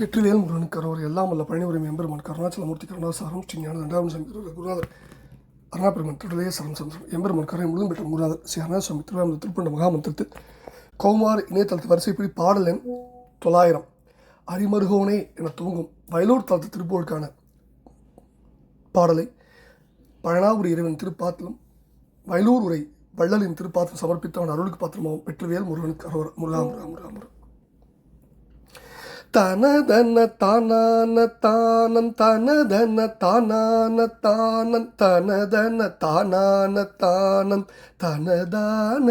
வெற்றிவேல் முருகன் கரோர் எல்லாம் வல்ல பழனிபுரம் எம்பெருமான் கருணாச்சலமூர்த்தி கருணாசாரம் ஸ்ரீ ஞான தண்டாரம் சாமி குருநாதர் அருணாபெருமன் திருடலே சரம் சந்திரம் எம்பெருமான் கரை முழுதும் பெற்ற குருநாதர் ஸ்ரீ அருணாசுவாமி திருவாரூர் திருப்பண்ட மகாமந்திரத்தில் கௌமார் இணையதளத்து வரிசைப்படி பாடல் எண் தொள்ளாயிரம். அரிமருகோனே என தூங்கும் வயலூர் தளத்து திருப்போருக்கான பாடலை பழனாபுரி இறைவன் திருப்பாத்திலும் வயலூர் உரை வள்ளலின் திருப்பாத்திரம் சமர்ப்பித்தவன் அருளுக்கு பாத்திரமாகவும் வெற்றிவேல் முருகனுக்கு அரோர் முருகா முருகா முருகா முருகா தனதன தானான தானம் தனதன தானான தானம் தனதன தானான தானம் தனதான.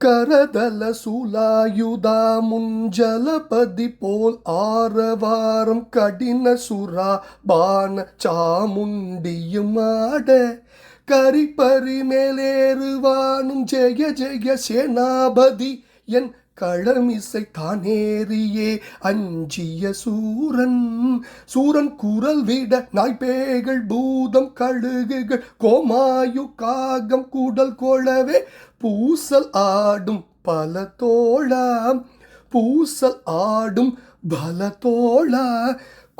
கரதல சூலாயுதா முஞ்சலபதி போல் ஆரவாரம் கடின சுரா பான சாமுண்டியுமாட கரிப்பறி மேலேறுவானும் ஜெய ஜெய சேனாபதி என் களமிசை தானேறியே அஞ்சிய சூரன். சூரன் குரல் விட நாய்பேகள் பூதம் கழுகுகள் கோமாயு காகம் கூடல் கோளவே பூசல் ஆடும் பல தோழாம் பூசல் ஆடும் பல தோழா.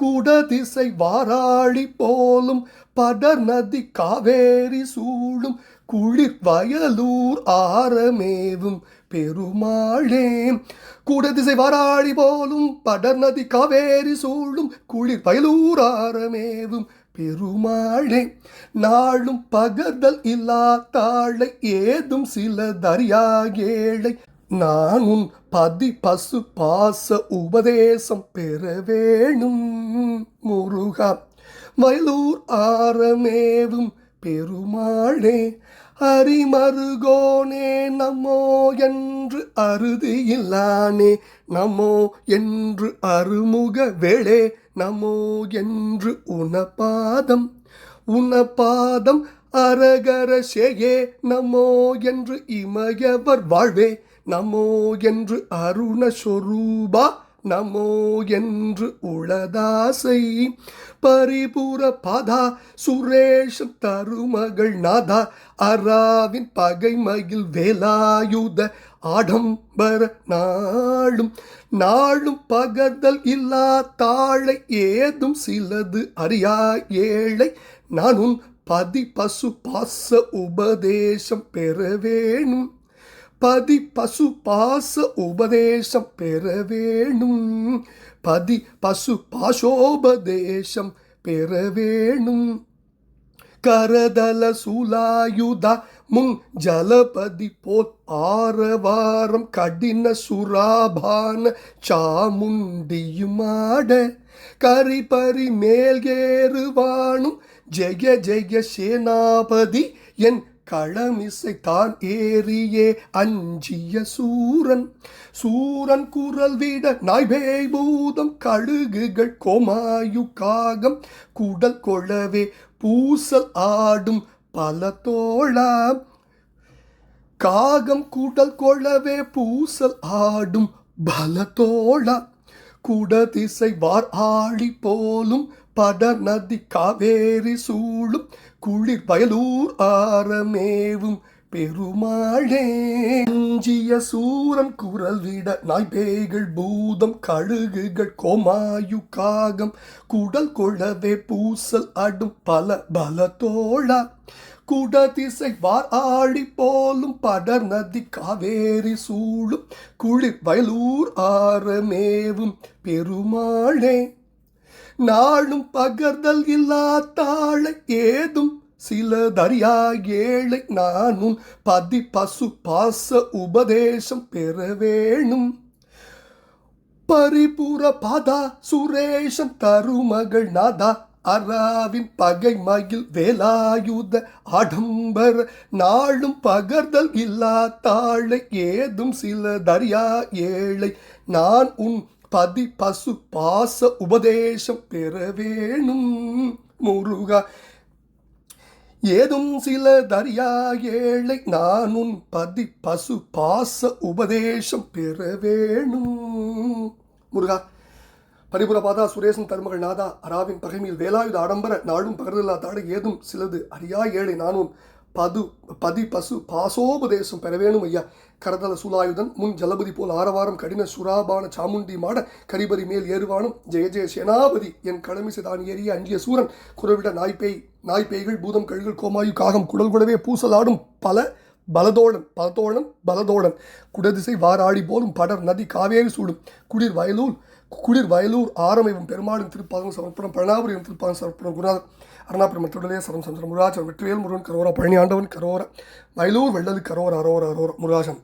குடதிசை வாராளி போலும் படர் நதி காவேரி சூழும் குளிர் வயலூர் ஆரமேவும் பெருமாளே கூடதிசை வாராளி போலும் படர் நதி காவேரி சூழும் குளிர் வயலூர் ஆரமேவும் பெருமாளே. நாளும் பகர்தல் இல்லா ஏதும் சில தரியாகேளை நான் உன் பதி பசு பாச உபதேசம் பெற வேணும் முருகா. வயலூர் ஆரமேவும் பெருமாளே அரிமருகோனே நமோ என்று அறுதி இல்லானே நமோ என்று அருமுக வேளே நமோ என்று உனபாதம். உனபாதம் அரகர சேயே நமோ என்று இமயவர் வாழ்வே நமோ என்று அருண சொரூபா நமோ என்று உளதாசை. பரிபூர பதா சுரேஷம் தருமகள் நாதா அராவின் பகைமகில் வேலாயுத ஆடம்பர நாளும். நாளும் பகர்தல் இல்லா தாழை ஏதும் சிலது அறியா ஏழை. நானும் பதி பசு பாச உபதேசம் பெற வேணும். பதி பசு பாச உபதேசம் பெற வேணும். பதி பசு பாசோபதேசம் பெற வேணும். கரதல சூலாயுதா முன் ஜலபதி போல் ஆரவாரம் கடின சுராபான சாமுண்டியுமாட. கரிபரி மேல் ஏறுவானும் ஜெய ஜெய சேனாபதி என் களமிசை தான் ஏறியே அஞ்சிய சூரன். சூரன் குரல் விட நாய்பேய் பூதம் கழுகுகள் கோமாயு காகம். குடல் கொழவே பூசல் ஆடும் பல தோழா காகம் கூடல் கொள்ளவே பூசல் ஆடும் பல தோழா குடதிசை வார் ஆழி போலும் படர் நதி காவேரி சூழும் குளிர் வயலூர் ஆரமேவும் பெருமாளே. அஞ்சிய சூரன் குரல் விட நாய்பேய்கள் பூதம் கழுகுகள் கோமாயு காகம் குடல் கொழவே பூசல் அடும் பல பல தோழா குடதிசை வார் ஆடி போலும் படர் நதி காவேரி சூழும் குளிர் வயலூர் ஆரமேவும் பெருமாளே. நாளும் பகர்தல் இல்லா தாழ ஏதும் சில தரியா ஏழை நானும் பதி பசு பாச உபதேசம் பெற வேணும் பரிபூர பாதா சுரேஷம் தருமகள் நாதா அராவின் பகை மகிழ் வேலாயுத ஆடம்பர் நாளும் பகர்தல் இல்லா தாழை ஏதும் சில தரியா ஏழை நான் உன் பதி பசு பாச உபதேசம் பெற வேணும் முருகா ஏதும் சில தரியா ஏழை நானும் பதி பசு பாச உபதேசம் பெற வேணும் முருகா பரிபுர பாதா சுரேசன் தருமகள் நாதா அராவின் பகைமையில் வேலாயுத ஆடம்பர நாளும் பகர்தில்லா தாடு ஏதும் சிலது அறியா ஏழை நானும் பது பதி பசு பாசோபதேசம் பெற வேணும் ஐயா. கரதல சூலாயுதன் முன் ஜலபதி போல் ஆரவாரம் கடின சுராபான சாமுண்டி மாட கரிபரி மேல் ஏறுவானும். ஜெய ஜெய சேனாபதி என் கடமிசை தான் ஏறிய அஞ்சிய சூரன். குரவிட நாய்ப்பேய் நாய்ப்பேய்கள் பூதம் கழுகள் கோமாயு காகம் குடல் குடவே பூசலாடும் பல பலதோடன் பலதோழன். பலதோடன் குடதிசை வாராடி போலும் படர் நதி காவேரி சூடும். குளிர் வயலூர் குளிர் வயலூர் ஆரமைவும் பெருமாளின் திருப்பாதம் சமர்ப்பணம் பழனாபுரியின் திருப்பாதம் சமர்ப்பணம் குருநாதன் அருணாபுரம் திருடலே சரம் சந்திரம். முருகாச்சலம் வெற்றிவேல் முருகன் கரோரா பழனி ஆண்டவன் கரோரா. வயலூர் வெள்ளது கரோரா அரோரா அரோரா முருகாசம்